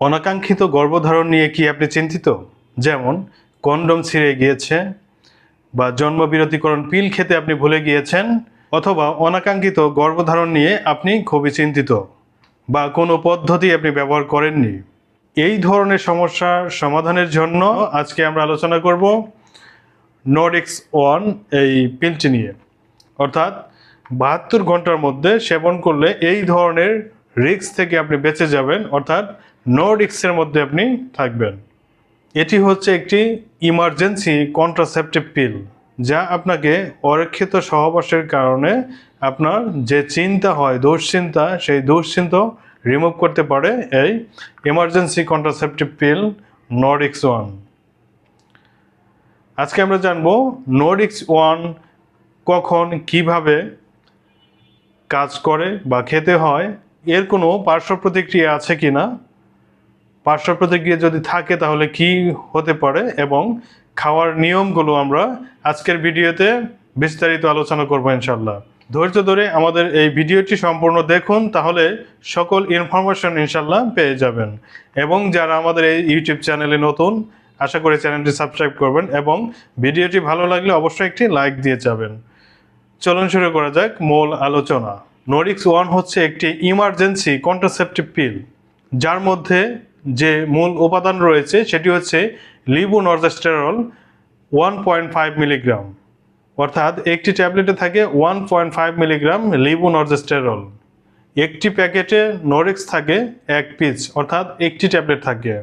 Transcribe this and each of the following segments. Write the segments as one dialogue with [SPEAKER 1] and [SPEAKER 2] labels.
[SPEAKER 1] অনাকাঙ্ক্ষিত গর্ভধারণ নিয়ে কি আপনি চিন্তিত? যেমন, কন্ডম ছিঁড়ে গিয়েছে বা জন্মবিরতিকরণ পিল খেতে আপনি ভুলে গিয়েছেন অথবা অনাকাঙ্ক্ষিত গর্ভধারণ নিয়ে আপনি খুবই চিন্তিত বা কোনো পদ্ধতি আপনি ব্যবহার করেননি। এই ধরনের সমস্যার সমাধানের জন্য আজকে আমরা আলোচনা করব নরিক্স ওয়ান এই পিলটি নিয়ে। অর্থাৎ বাহাত্তর ঘণ্টার মধ্যে সেবন করলে এই ধরনের রিস্ক থেকে আপনি বেঁচে যাবেন। অর্থাৎ নো রিক্সের মধ্যে আপনি থাকবেন। এটি হচ্ছে একটি ইমার্জেন্সি কন্ট্রাসেপটিভ পিল যা আপনাকে অরক্ষিত সহবাসের কারণে আপনার যে চিন্তা হয়, দুশ্চিন্তা, সেই দুশ্চিন্তা রিমুভ করতে পারে এই emergency contraceptive pill Norix one আজকে আমরা জানব নোরিক্স ওয়ান কখন, কীভাবে কাজ করে বা খেতে হয়, এর কোনো পার্শ্ব প্রতিক্রিয়া আছে কি না পার্শ্ব প্রতিক্রিয়া যদি থাকে, তাহলে কি হতে পারে? এবং খাওয়ার নিয়মগুলো আমরা আজকের ভিডিওতে বিস্তারিত আলোচনা করব ইনশাল্লাহ ধৈর্য ধরে আমাদের এই ভিডিওটি সম্পূর্ণ দেখুন, তাহলে সকল ইনফরমেশন ইনশাল্লাহ পেয়ে যাবেন। এবং যারা আমাদের এই ইউটিউব চ্যানেলে নতুন, আশা করি চ্যানেলটি সাবস্ক্রাইব করবেন এবং ভিডিওটি ভালো লাগলে অবশ্যই একটি লাইক দিয়ে যাবেন। চলুন শুরু করা যাক মূল আলোচনা। নোরিক্স ওয়ান হচ্ছে একটি ইমার্জেন্সি কন্ট্রাসেপটিভ পিল যার মধ্যে যে মূল উপাদান রয়েছে সেটি হচ্ছে levonorgestrel one point five milligram. অর্থাৎ একটি ট্যাবলেটে থাকে one point five milligram levonorgestrel একটি প্যাকেটে নোরিক্স থাকে এক পিস অর্থাৎ একটি ট্যাবলেট থাকে।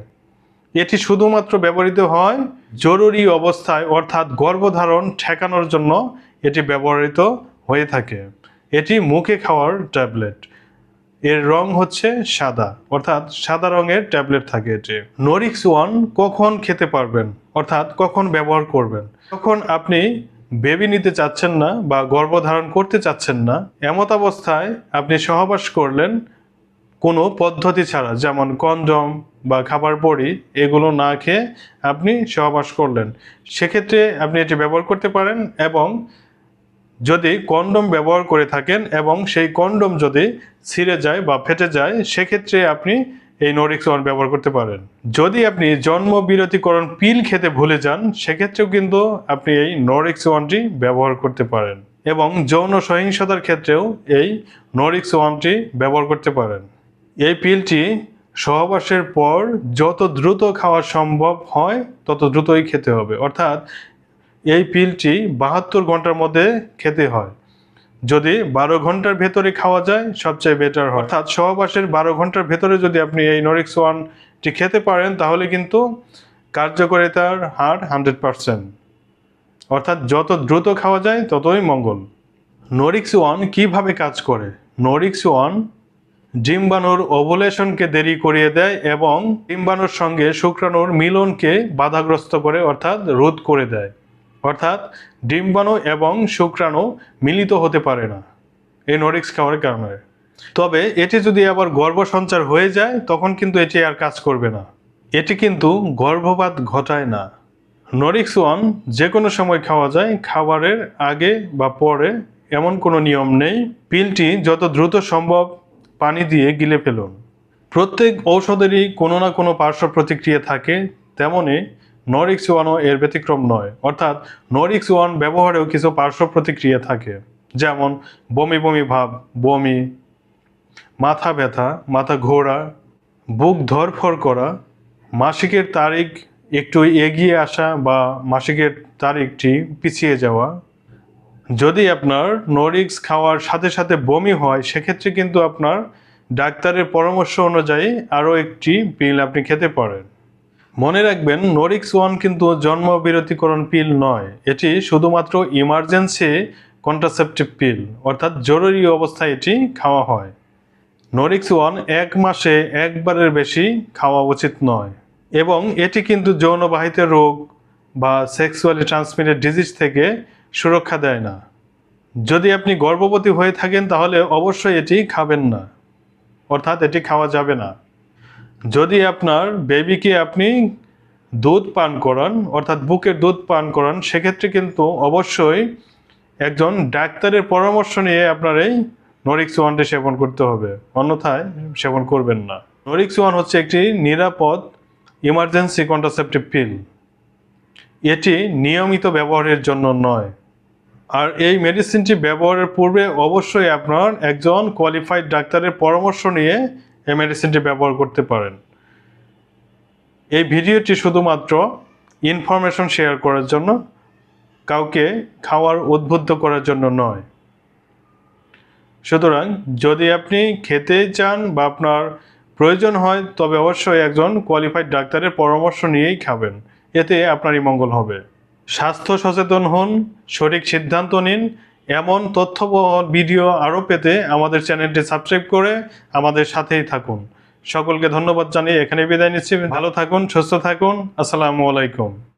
[SPEAKER 1] এটি শুধুমাত্র ব্যবহৃত হয় জরুরি অবস্থায়, অর্থাৎ গর্ভধারণ ঠেকানোর জন্য এটি ব্যবহৃত হয়ে থাকে। এটি মুখে খাওয়ার ট্যাবলেট। এর রং হচ্ছে সাদা। অর্থাৎ সাদা রঙের ট্যাবলেট থাকে এটি নোরিক্স ওয়ান কখন খেতে পারবেন? অর্থাৎ কখন ব্যবহার করবেন? তখন আপনি বেবি নিতে চাচ্ছেন না বা গর্ভধারণ করতে চাচ্ছেন না, এমত অবস্থায় আপনি সহবাস করলেন কোনো পদ্ধতি ছাড়া, যেমন কন্ডম বা খাবার পরি এগুলো না খেয়ে আপনি সহবাস করলেন। সেক্ষেত্রে আপনি এটি ব্যবহার করতে পারেন এবং যদি কন্ডম ব্যবহার করে থাকেন এবং সেই কন্ডম যদি ছিঁড়ে যায় বা ফেটে যায়, সেক্ষেত্রে আপনি এই নোরিক্স ওয়ান ব্যবহার করতে পারেন। যদি আপনি জন্ম বিরতিকরণ পিল খেতে ভুলে যান, সেক্ষেত্রেও কিন্তু আপনি এই নোরিক্স ওয়ানটি ব্যবহার করতে পারেন এবং যৌন সহিংসতার ক্ষেত্রেও এই নোরিক্স ওয়ানটি ব্যবহার করতে পারেন। এই পিলটি সহবাসের পর যত দ্রুত খাওয়া সম্ভব হয়, তত দ্রুতই খেতে হবে। অর্থাৎ এই পিলটি বাহাত্তর ঘণ্টার মধ্যে খেতে হয়। যদি বারো ঘণ্টার ভেতরে খাওয়া যায়, সবচেয়ে বেটার হয়। অর্থাৎ সহবাসের বারো ঘণ্টার ভেতরে যদি আপনি এই নরিক্স ওয়ানটি খেতে পারেন, তাহলে কিন্তু কার্যকারিতার হার হান্ড্রেড পারসেন্ট। অর্থাৎ যত দ্রুত খাওয়া যায়, ততই মঙ্গল। নরিক্স ওয়ান কীভাবে কাজ করে? নরিক্স ওয়ান ডিম্বাণুর ওভুলেশনকে দেরি করিয়ে দেয় এবং ডিম্বাণুর সঙ্গে শুক্রাণুর মিলনকে বাধাগ্রস্ত করে, অর্থাৎ রোধ করে দেয়। অর্থাৎ ডিম্বাণু এবং শুক্রাণু মিলিত হতে পারে না। এই নরিক্স খাওয়ার কারণে। তবে এটি যদি আবার গর্ভ সঞ্চার হয়ে যায়, তখন কিন্তু এটি আর কাজ করবে না। এটি কিন্তু গর্ভপাত ঘটায় না। নরিক্স ওয়ান যে কোনো সময় খাওয়া যায়, খাবারের আগে বা পরে এমন কোনো নিয়ম নেই। পিলটি যত দ্রুত সম্ভব পানি দিয়ে গিলে ফেলুন। প্রত্যেক ঔষধেরই কোনো না কোনো পার্শ্ব প্রতিক্রিয়া থাকে তেমনই নরিক্স ওয়ানও এর ব্যতিক্রম নয়। অর্থাৎ নরিক্স ওয়ান ব্যবহারেও কিছু পার্শ্ব প্রতিক্রিয়া থাকে। যেমন, বমি বমি ভাব, বমি, মাথা ব্যথা, মাথা ঘোরা, বুক ধরফর করা, মাসিকের তারিখ একটু এগিয়ে আসা বা মাসিকের তারিখটি পিছিয়ে যাওয়া। যদি আপনার নরিক্স খাওয়ার সাথে সাথে বমি হয়, সেক্ষেত্রে কিন্তু আপনার ডাক্তারের পরামর্শ অনুযায়ী আরও একটি পিল আপনি খেতে পারেন। মনে রাখবেন নরিক্স ওয়ান কিন্তু জন্ম বিরতিকরণ পিল নয়। এটি শুধুমাত্র ইমার্জেন্সি কন্ট্রাসেপটিভ পিল, অর্থাৎ জরুরি অবস্থায় এটি খাওয়া হয়। নরিক্স ওয়ান এক মাসে একবারের বেশি খাওয়া উচিত নয় এবং এটি কিন্তু যৌনবাহিত রোগ বা সেক্সুয়ালি ট্রান্সমিটেড ডিজিজ থেকে সুরক্ষা দেয় না। যদি আপনি গর্ভবতী হয়ে থাকেন তাহলে অবশ্যই এটি খাবেন না, অর্থাৎ এটি খাওয়া যাবে না। যদি আপনার বেবিকে আপনি দুধ পান করান, অর্থাৎ বুকের দুধ পান করান, সেক্ষেত্রে কিন্তু অবশ্যই একজন ডাক্তারের পরামর্শ নিয়ে আপনার এই নরিক্স ওয়ানটি সেবন করতে হবে। অন্যথায় সেবন করবেন না। নরিক্স ওয়ান হচ্ছে একটি নিরাপদ ইমার্জেন্সি কন্ট্রাসেপটিভ পিল এটি নিয়মিত ব্যবহারের জন্য নয়। আর এই মেডিসিনটি ব্যবহারের পূর্বে অবশ্যই আপনার একজন কোয়ালিফাইড ডাক্তারের পরামর্শ নিয়ে এই মেডিসিনটি ব্যবহার করতে পারেন। এই ভিডিওটি শুধুমাত্র ইনফরমেশন শেয়ার করার জন্য, কাউকে খাওয়ার উদ্বুদ্ধ করার জন্য নয়। সুতরাং যদি আপনি খেতে চান বা আপনার প্রয়োজন হয়, তবে অবশ্যই একজন কোয়ালিফাইড ডাক্তারের পরামর্শ নিয়েই খাবেন। এতে আপনারই মঙ্গল হবে। স্বাস্থ্য সচেতন হন, সঠিক সিদ্ধান্ত নিন এমন তথ্যবহল ভিডিও আরও পেতে আমাদের চ্যানেলটি সাবস্ক্রাইব করে আমাদের সাথেই থাকুন। সকলকে ধন্যবাদ জানিয়ে এখানে বিদায় নিচ্ছি। ভালো থাকুন, সুস্থ থাকুন। আসসালামু আলাইকুম।